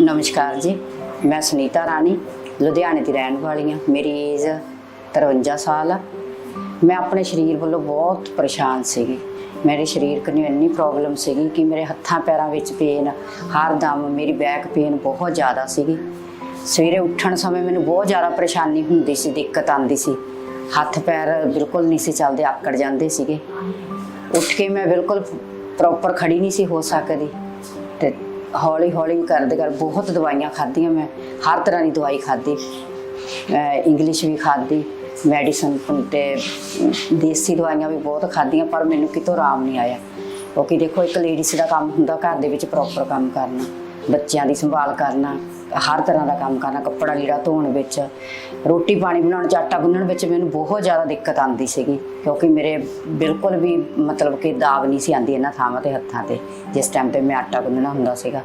ਨਮਸਕਾਰ ਜੀ। ਮੈਂ ਸੁਨੀਤਾ ਰਾਣੀ, ਲੁਧਿਆਣੇ ਦੀ ਰਹਿਣ ਵਾਲੀ ਹਾਂ। ਮੇਰੀ ਏਜ 53 ਸਾਲ ਆ। ਮੈਂ ਆਪਣੇ ਸਰੀਰ ਵੱਲੋਂ ਬਹੁਤ ਪਰੇਸ਼ਾਨ ਸੀਗੀ। ਮੇਰੇ ਸਰੀਰ ਕਨੀ ਇੰਨੀ ਪ੍ਰੋਬਲਮ ਸੀਗੀ ਕਿ ਮੇਰੇ ਹੱਥਾਂ ਪੈਰਾਂ ਵਿੱਚ ਪੇਨ ਹਰ ਦਮ ਮੇਰੀ ਬੈਕ ਪੇਨ ਬਹੁਤ ਜ਼ਿਆਦਾ ਸੀਗੀ। ਸਵੇਰੇ ਉੱਠਣ ਸਮੇਂ ਮੈਨੂੰ ਬਹੁਤ ਜ਼ਿਆਦਾ ਪਰੇਸ਼ਾਨੀ ਹੁੰਦੀ ਸੀ, ਦਿੱਕਤ ਆਉਂਦੀ ਸੀ। ਹੱਥ ਪੈਰ ਬਿਲਕੁਲ ਨਹੀਂ ਸੀ ਚੱਲਦੇ, ਆਕੜ ਜਾਂਦੇ ਸੀਗੇ। ਉੱਠ ਕੇ ਮੈਂ ਬਿਲਕੁਲ ਪ੍ਰੋਪਰ ਖੜੀ ਨਹੀਂ ਸੀ ਹੋ ਸਕਦੀ। ਤੇ ਹੌਲੀ ਹੌਲੀ ਕਰਦੇ ਕਰ ਬਹੁਤ ਦਵਾਈਆਂ ਖਾਧੀਆਂ ਮੈਂ। ਹਰ ਤਰ੍ਹਾਂ ਦੀ ਦਵਾਈ ਖਾਧੀ। ਇੰਗਲਿਸ਼ ਵੀ ਖਾਧੀ ਮੈਡੀਸਨ ਤੇ ਦੇਸੀ ਦਵਾਈਆਂ ਵੀ ਬਹੁਤ ਖਾਧੀਆਂ, ਪਰ ਮੈਨੂੰ ਕਿਤੋਂ ਆਰਾਮ ਨਹੀਂ ਆਇਆ। ਕਿਉਂਕਿ ਦੇਖੋ ਇੱਕ ਲੇਡੀਜ਼ ਦਾ ਕੰਮ ਹੁੰਦਾ ਘਰ ਦੇ ਵਿੱਚ ਪ੍ਰੋਪਰ ਕੰਮ ਕਰਨਾ। ਬੱਚਿਆਂ ਦੀ ਸੰਭਾਲ ਕਰਨਾ, ਹਰ ਤਰ੍ਹਾਂ ਦਾ ਕੰਮ ਕਰਨਾ, ਕੱਪੜਾ ਲੀੜਾ ਧੋਣ ਵਿੱਚ, ਰੋਟੀ ਪਾਣੀ ਬਣਾਉਣ ਚ ਆਟਾ ਗੁੰਨਣ ਵਿੱਚ ਮੈਨੂੰ ਬਹੁਤ ਜ਼ਿਆਦਾ ਦਿੱਕਤ ਆਉਂਦੀ ਸੀਗੀ, ਕਿਉਂਕਿ ਮੇਰੇ ਬਿਲਕੁਲ ਵੀ ਮਤਲਬ ਕਿ ਦਾਬ ਨਹੀਂ ਸੀ ਆਉਂਦੀ ਇਹਨਾਂ ਥਾਵਾਂ ਤੇ, ਹੱਥਾਂ ਤੇ, ਜਿਸ ਟਾਈਮ ਤੇ ਮੈਂ ਆਟਾ ਗੁੰਨਣਾ ਹੁੰਦਾ ਸੀਗਾ।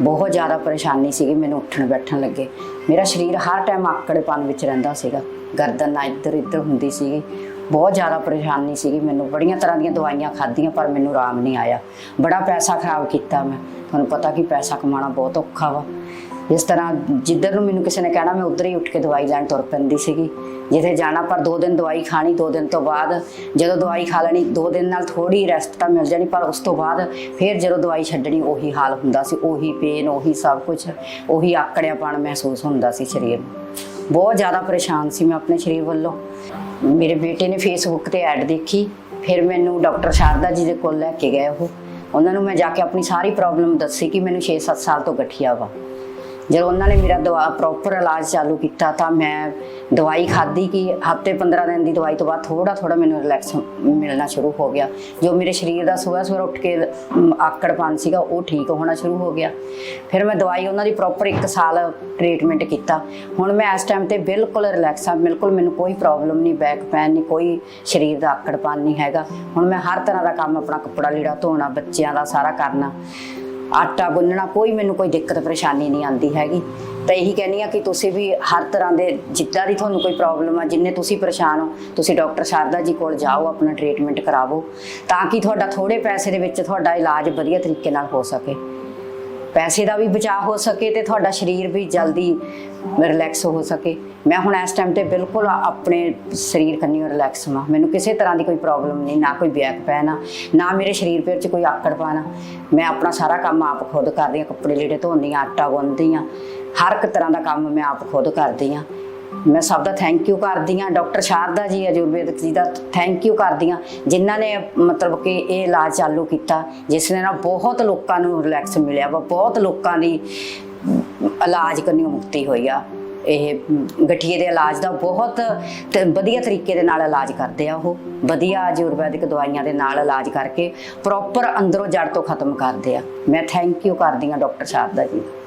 ਬਹੁਤ ਜ਼ਿਆਦਾ ਪਰੇਸ਼ਾਨੀ ਸੀਗੀ ਮੈਨੂੰ ਉੱਠਣ ਬੈਠਣ ਲੱਗੇ। ਮੇਰਾ ਸਰੀਰ ਹਰ ਟਾਈਮ ਆਕੜੇਪਨ ਵਿੱਚ ਰਹਿੰਦਾ ਸੀਗਾ। ਗਰਦਨ ਨਾ ਇੱਧਰ ਇੱਧਰ ਹੁੰਦੀ ਸੀਗੀ। ਬਹੁਤ ਜ਼ਿਆਦਾ ਪਰੇਸ਼ਾਨੀ ਸੀਗੀ ਮੈਨੂੰ। ਬੜੀਆਂ ਤਰ੍ਹਾਂ ਦੀਆਂ ਦਵਾਈਆਂ ਖਾਧੀਆਂ, ਪਰ ਮੈਨੂੰ ਆਰਾਮ ਨਹੀਂ ਆਇਆ। ਬੜਾ ਪੈਸਾ ਖਰਾਬ ਕੀਤਾ ਮੈਂ। ਤੁਹਾਨੂੰ ਪਤਾ ਕਿ ਪੈਸਾ ਕਮਾਉਣਾ ਬਹੁਤ ਔਖਾ ਵਾ। ਇਸ ਤਰ੍ਹਾਂ ਜਿੱਧਰ ਨੂੰ ਮੈਨੂੰ ਕਿਸੇ ਨੇ ਕਹਿਣਾ, ਮੈਂ ਉਧਰ ਹੀ ਉੱਠ ਕੇ ਦਵਾਈ ਲੈਣ ਤੁਰ ਪੈਂਦੀ ਸੀਗੀ। ਜਿੱਥੇ ਜਾਣਾ, ਪਰ ਦੋ ਦਿਨ ਦਵਾਈ ਖਾਣੀ, ਦੋ ਦਿਨ ਤੋਂ ਬਾਅਦ ਜਦੋਂ ਦਵਾਈ ਖਾ ਲੈਣੀ, ਦੋ ਦਿਨ ਨਾਲ ਥੋੜੀ ਰੈਸਟ ਤਾਂ ਮਿਲ ਜਾਣੀ, ਪਰ ਉਸ ਤੋਂ ਬਾਅਦ ਫਿਰ ਜਦੋਂ ਦਵਾਈ ਛੱਡਣੀ, ਉਹੀ ਹਾਲ ਹੁੰਦਾ ਸੀ। ਉਹੀ ਪੇਨ ਉਹੀ ਸਭ ਕੁਝ ਉਹੀ ਆਕੜਿਆਪਣ ਮਹਿਸੂਸ ਹੁੰਦਾ ਸੀ ਸਰੀਰ ਨੂੰ। ਬਹੁਤ ਜ਼ਿਆਦਾ ਪਰੇਸ਼ਾਨ ਸੀ ਮੈਂ ਆਪਣੇ ਸਰੀਰ ਵੱਲੋਂ। ਮੇਰੇ ਬੇਟੇ ਨੇ ਫੇਸਬੁੱਕ ਤੇ ਐਡ ਦੇਖੀ, ਫਿਰ ਮੈਨੂੰ ਡਾਕਟਰ ਸ਼ਾਰਦਾ ਜੀ ਦੇ ਕੋਲ ਲੈ ਕੇ ਗਏ ਉਹ। ਉਹਨਾਂ ਨੂੰ ਮੈਂ ਜਾ ਕੇ ਆਪਣੀ ਸਾਰੀ ਪ੍ਰੋਬਲਮ ਦੱਸੀ ਕਿ ਮੈਨੂੰ 6-7 ਸਾਲ ਤੋਂ ਗਠੀਆ ਵਾ। ਜਦੋਂ ਉਹਨਾਂ ਨੇ ਮੇਰਾ ਦਵਾ ਪ੍ਰੋਪਰ ਇਲਾਜ ਚਾਲੂ ਕੀਤਾ ਤਾਂ ਮੈਂ ਦਵਾਈ ਖਾਧੀ ਕਿ ਹਫ਼ਤੇ 15 ਦਿਨ ਦੀ ਦਵਾਈ ਤੋਂ ਬਾਅਦ ਥੋੜਾ ਥੋੜਾ ਮੈਨੂੰ ਰਿਲੈਕਸ ਮਿਲਣਾ ਸ਼ੁਰੂ ਹੋ ਗਿਆ। ਜੋ ਮੇਰੇ ਸਰੀਰ ਦਾ ਸਵੇਰ ਸਵੇਰ ਉੱਠ ਕੇ ਅਮ, ਆਕੜਪਨ ਸੀਗਾ ਉਹ ਠੀਕ ਹੋਣਾ ਸ਼ੁਰੂ ਹੋ ਗਿਆ। ਫਿਰ ਮੈਂ ਦਵਾਈ ਉਹਨਾਂ ਦੀ ਪ੍ਰੋਪਰ 1 ਸਾਲ ਟ੍ਰੀਟਮੈਂਟ ਕੀਤਾ। ਹੁਣ ਮੈਂ ਇਸ ਟਾਈਮ ਤੇ ਬਿਲਕੁਲ ਰਿਲੈਕਸ ਆ ਬਿਲਕੁਲ ਮੈਨੂੰ ਕੋਈ ਪ੍ਰੋਬਲਮ ਨਹੀਂ ਬੈਕ ਪੈਨ ਨਹੀਂ ਕੋਈ ਸਰੀਰ ਦਾ ਆਕੜਪਨ ਨਹੀਂ ਹੈਗਾ। ਹੁਣ ਮੈਂ ਹਰ ਤਰ੍ਹਾਂ ਦਾ ਕੰਮ ਆਪਣਾ ਕੱਪੜਾ ਲੀੜਾ ਧੋਣਾ ਬੱਚਿਆਂ ਦਾ ਸਾਰਾ ਕਰਨਾ। ਆਟਾ ਗੁੰਨਣਾ, ਕੋਈ ਮੈਨੂੰ ਕੋਈ ਦਿੱਕਤ, ਪਰੇਸ਼ਾਨੀ ਨਹੀਂ ਆਉਂਦੀ ਹੈਗੀ। ਤਾਂ ਇਹੀ ਕਹਿੰਦੀ ਆ ਕਿ ਤੁਸੀਂ ਵੀ ਹਰ ਤਰ੍ਹਾਂ ਦੇ ਜਿੱਦਾਂ ਦੀ ਤੁਹਾਨੂੰ ਕੋਈ ਪ੍ਰੋਬਲਮ ਆ, ਜਿੰਨੇ ਤੁਸੀਂ ਪਰੇਸ਼ਾਨ ਹੋ, ਤੁਸੀਂ ਡਾਕਟਰ ਸ਼ਾਰਦਾ ਜੀ ਕੋਲ ਜਾਓ, ਆਪਣਾ ਟ੍ਰੀਟਮੈਂਟ ਕਰਾਵੋ, ਤਾਂ ਕਿ ਤੁਹਾਡਾ ਥੋੜੇ ਪੈਸੇ ਦੇ ਵਿੱਚ ਤੁਹਾਡਾ ਇਲਾਜ ਵਧੀਆ ਤਰੀਕੇ ਨਾਲ ਹੋ ਸਕੇ। ਪੈਸੇ ਦਾ ਵੀ ਬਚਾਅ ਹੋ ਸਕੇ ਤੇ ਤੁਹਾਡਾ ਸਰੀਰ ਵੀ ਜਲਦੀ ਰਿਲੈਕਸ ਹੋ ਸਕੇ। ਮੈਂ ਹੁਣ ਇਸ ਟਾਈਮ ਤੇ ਬਿਲਕੁਲ ਆਪਣੇ ਸਰੀਰ ਕੰਨੀ ਰਿਲੈਕਸ ਹਾਂ ਮੈਨੂੰ ਕਿਸੇ ਤਰ੍ਹਾਂ ਦੀ ਕੋਈ ਪ੍ਰੋਬਲਮ ਨਹੀਂ, ਨਾ ਕੋਈ ਬੈਕ ਪੈਨ ਆ, ਨਾ ਮੇਰੇ ਸਰੀਰ ਪੇਰ 'ਚ ਕੋਈ ਆਕੜ ਪਾਣਾ ਮੈਂ ਆਪਣਾ ਸਾਰਾ ਕੰਮ ਆਪ ਖੁਦ ਕਰਦੀ ਹਾਂ ਕੱਪੜੇ ਲੀੜੇ ਧੋਂਦੀ ਹਾਂ ਆਟਾ ਗੁੰਨਦੀ ਹਾਂ ਹਰ ਇੱਕ ਤਰ੍ਹਾਂ ਦਾ ਕੰਮ ਮੈਂ ਆਪ ਖੁਦ ਕਰਦੀ ਹਾਂ ਮੈਂ ਸਭ ਦਾ ਥੈਂਕ ਯੂ ਕਰਦੀ ਹਾਂ, ਡਾਕਟਰ ਸ਼ਾਰਦਾ ਜੀ ਆਯੁਰਵੈਦਿਕ ਜੀ ਦਾ ਥੈਂਕ ਯੂ ਕਰਦੀ ਹਾਂ, ਜਿਨ੍ਹਾਂ ਨੇ ਮਤਲਬ ਕਿ ਇਹ ਇਲਾਜ ਚਾਲੂ ਕੀਤਾ, ਜਿਸ ਨੇ ਨਾ ਬਹੁਤ ਲੋਕਾਂ ਨੂੰ ਰਿਲੈਕਸ ਮਿਲਿਆ ਵਾ, ਬਹੁਤ ਲੋਕਾਂ ਦੀ ਇਲਾਜ ਕਰਨੀ ਮੁਕਤੀ ਹੋਈ ਆ ਇਹ ਗਠੀਏ ਦੇ ਇਲਾਜ ਦਾ ਬਹੁਤ ਵਧੀਆ ਤਰੀਕੇ ਦੇ ਨਾਲ ਇਲਾਜ ਕਰਦੇ ਆ ਉਹ, ਵਧੀਆ ਆਯੁਰਵੈਦਿਕ ਦਵਾਈਆਂ ਦੇ ਨਾਲ ਇਲਾਜ ਕਰਕੇ ਪ੍ਰੋਪਰ ਅੰਦਰੋਂ ਜੜ ਤੋਂ ਖਤਮ ਕਰਦੇ ਆ ਮੈਂ ਥੈਂਕ ਯੂ ਕਰਦੀ ਹਾਂ, ਡਾਕਟਰ ਸ਼ਾਰਦਾ ਜੀ ਦਾ।